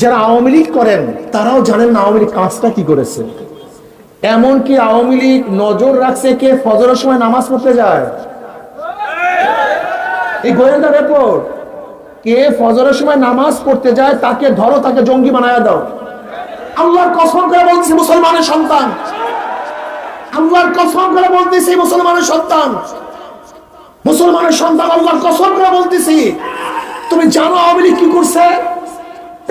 যারা আওয়ামী লীগ করেন, তারাও জানেন না আওয়ামী লীগ কাজটা কি করেছে। এমনকি আওয়ামী লীগ নজর রাখছে কে? ফজরের সময় নামাজ পড়তে যায়। এই গোয়েন্দা রিপোর্ট, কে ফজরের সময় নামাজ পড়তে যায়, তাকে ধরো, তাকে জঙ্গি বানায় দাও। আল্লাহর কসম করে বলছি মুসলমানের সন্তান। আল্লাহর কসম করে বলতেছি, মুসলমানের সন্তান। মুসলমানের সন্তান, আল্লাহর কসম করে বলতেছি। তুমি জানো আওয়ামী লীগ কি করছে?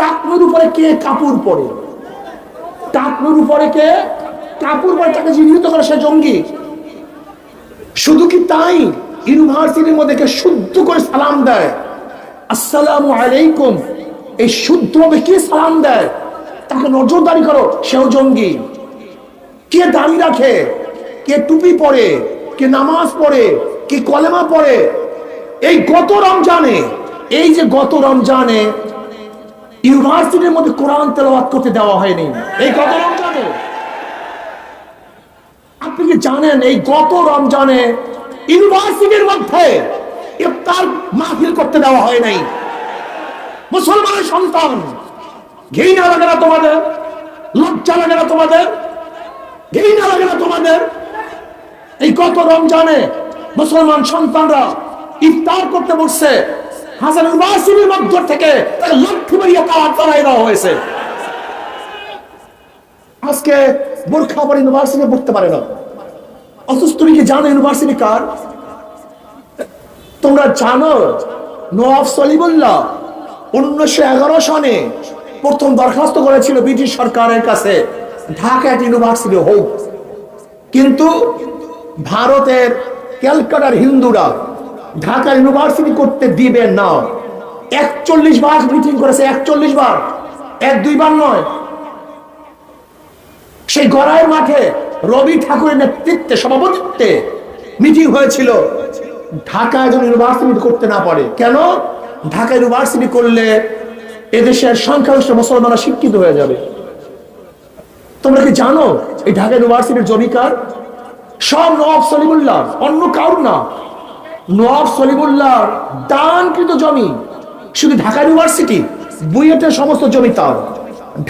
টাকনুর উপরে কে কাপড় পরে? টাকনুর উপরে কে কাপড় পরে? তাকে চিহ্নিত করে সে জঙ্গি। শুধু কি তাই? ইউনিভার্সিটির মধ্যে কে শুদ্ধ করে সালাম দেয়? আসসালামু আলাইকুম। এই শুদ্ধভাবে কে সালাম দেয়? তাকে নজরদারি করো, সেও জঙ্গি। কে দাড়ি রাখে? কে টুপি পরে? কে নামাজ পড়ে? কে কলেমা পড়ে? এই গত রমজানে, এই যে গত রমজানে ইউনিভার্সিটির মধ্যে কোরআন তেলাওয়াত করতে দেওয়া হয়নি। এই গত রমজানে? আপনি কি জানেন এই গত রমজানে ইউনিভার্সিটির মধ্যে ইফতার মাহফিল করতে দেওয়া হয় নাই? মুসলমানের সন্তান, ঘৃণা লাগে না তোমাদের? লজ্জা লাগে না তোমাদের? ঘৃণা লাগে না তোমাদের? এই গত রমজানে মুসলমান সন্তানরা ইফতার করতে বসছে। হাসান ইউনিভার্সিটির মধ্য থেকে তাকে লক্ষ্মী চালাই দেওয়া হয়েছে। আজকে বোরখা আবার ইউনিভার্সিটি পড়তে পারে না। অথচ তুমি কি জানো ইউনিভার্সিটি কার? তোমরা জানো, নওয়াব সলিমুল্লাহ উনিশশো এগারো সনে প্রথম দরখাস্ত করেছিল ব্রিটিশ সরকারের কাছে, ঢাকা একটা ইউনিভার্সিটি হোক কিন্তু ভারতের ক্যালকাটার হিন্দুরা ঢাকা ইউনিভার্সিটি করতে দিবে না। একচল্লিশ বার মিটিং করেছে, একচল্লিশ বার। এক দুইবার নয়। সেই গড়ায় মাঠে রবি ঠাকুরের নেতৃত্বে, সভাপতিত্বে মিটিং হয়েছিল। ঢাকা একজন ইউনিভার্সিটি করতে না পারে। কেন? ঢাকা ইউনিভার্সিটি করলে এদেশের সংখ্যাগরিষ্ঠ মুসলমানরা শিক্ষিত হয়ে যাবে। তোমরা কি জানো এই ঢাকা ইউনিভার্সিটির জমিকার সব নবাব সলিমুল্লাহ অন্য কারণ না। নবাব সলিমুল্লাহ দানকৃত জমি। শুধু ঢাকা ইউনিভার্সিটি বুয়েটের সমস্ত জমি তার,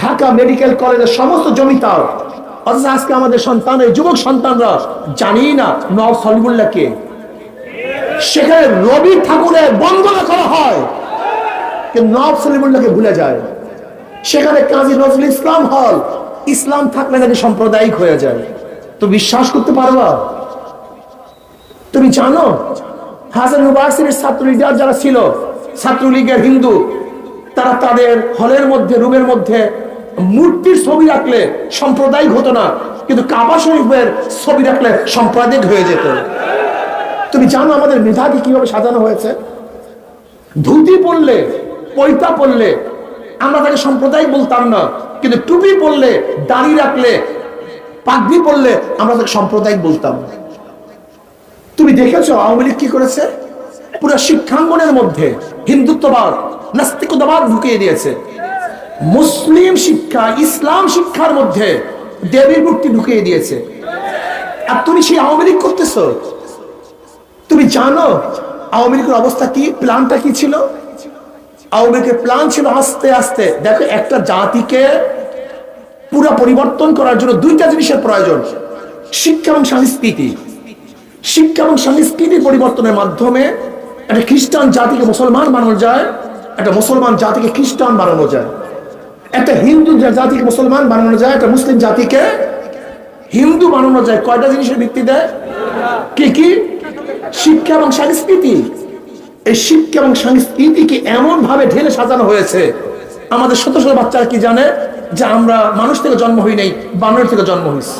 ঢাকা মেডিকেল কলেজের সমস্ত জমি তার। অথচ আজকে আমাদের সন্তান, এই যুবক সন্তানরা জানি না নব সলিমুল্লাহ কে সেখানে রবি ঠাকুরের বন্দনা করা হয় নবাব সলিমুল্লাহকে ভুলে যায়। সেখানে কাজী নজরুল ইসলাম হল, ইসলাম থাকলে নাকি সাম্প্রদায়িক হয়ে যায়। তো বিশ্বাস করতে পারবা তুমি জানো হাসান ইউনিভার্সিটির ছাত্র লিডার যারা ছিল ছাত্রলীগের হিন্দু, তারা তাদের হলের মধ্যে, রুমের মধ্যে মূর্তির ছবি রাখলে সাম্প্রদায়িক হতো না, কিন্তু কাবা শরীফের ছবি রাখলে সাম্প্রদায়িক হয়ে যেত। তুমি জানো আমাদের মেধাকে কীভাবে সাজানো হয়েছে? ধুতি পরলে, পৈতা পরলে, আমরা তাকে সাম্প্রদায়িক বলতাম না, কিন্তু টুপি পরলে, দাড়ি রাখলে, পাগড়ি পরলে আমরা তাকে সাম্প্রদায়িক বলতাম। তুমি দেখেছ আওয়ামী লীগ কি করেছে? পুরো শিক্ষাঙ্গনের মধ্যে হিন্দুত্ববাদ, নাস্তিকতাবাদ ঢুকিয়ে দিয়েছে। মুসলিম শিক্ষা, ইসলাম শিক্ষার মধ্যে দেবীর মূর্তি ঢুকিয়ে দিয়েছে। আর তুমি সেই আওয়ামী লীগ করতেছ? তুমি জানো আওয়ামী লীগের অবস্থা কি? প্ল্যানটা কি ছিল? আওয়ামী লীগের প্ল্যান ছিল আস্তে আস্তে, দেখো একটা জাতিকে পুরো পরিবর্তন করার জন্য দুইটা জিনিসের প্রয়োজন। শিক্ষা এবং সংস্কৃতি। শিক্ষা এবং সংস্কৃতি পরিবর্তনের মাধ্যমে একটা খ্রিস্টান জাতিকে মুসলমান বানানো যায়, একটা মুসলমান জাতিকে খ্রিস্টান বানানো যায়। একটা হিন্দু জাতিকে মুসলমান বানানো যায়, একটা মুসলিম জাতিকে হিন্দু বানানো যায়। কয়টা জিনিসের ভিত্তিতে? কি কি? শিক্ষা এবং সংস্কৃতি। এই শিক্ষা এবং সংস্কৃতিকে এমন ভাবে ঢেলে সাজানো হয়েছে। আমাদের শত শত বাচ্চারা কি জানে? যে আমরা মানুষ থেকে জন্ম হই নাই, বানর থেকে জন্ম হয়েছি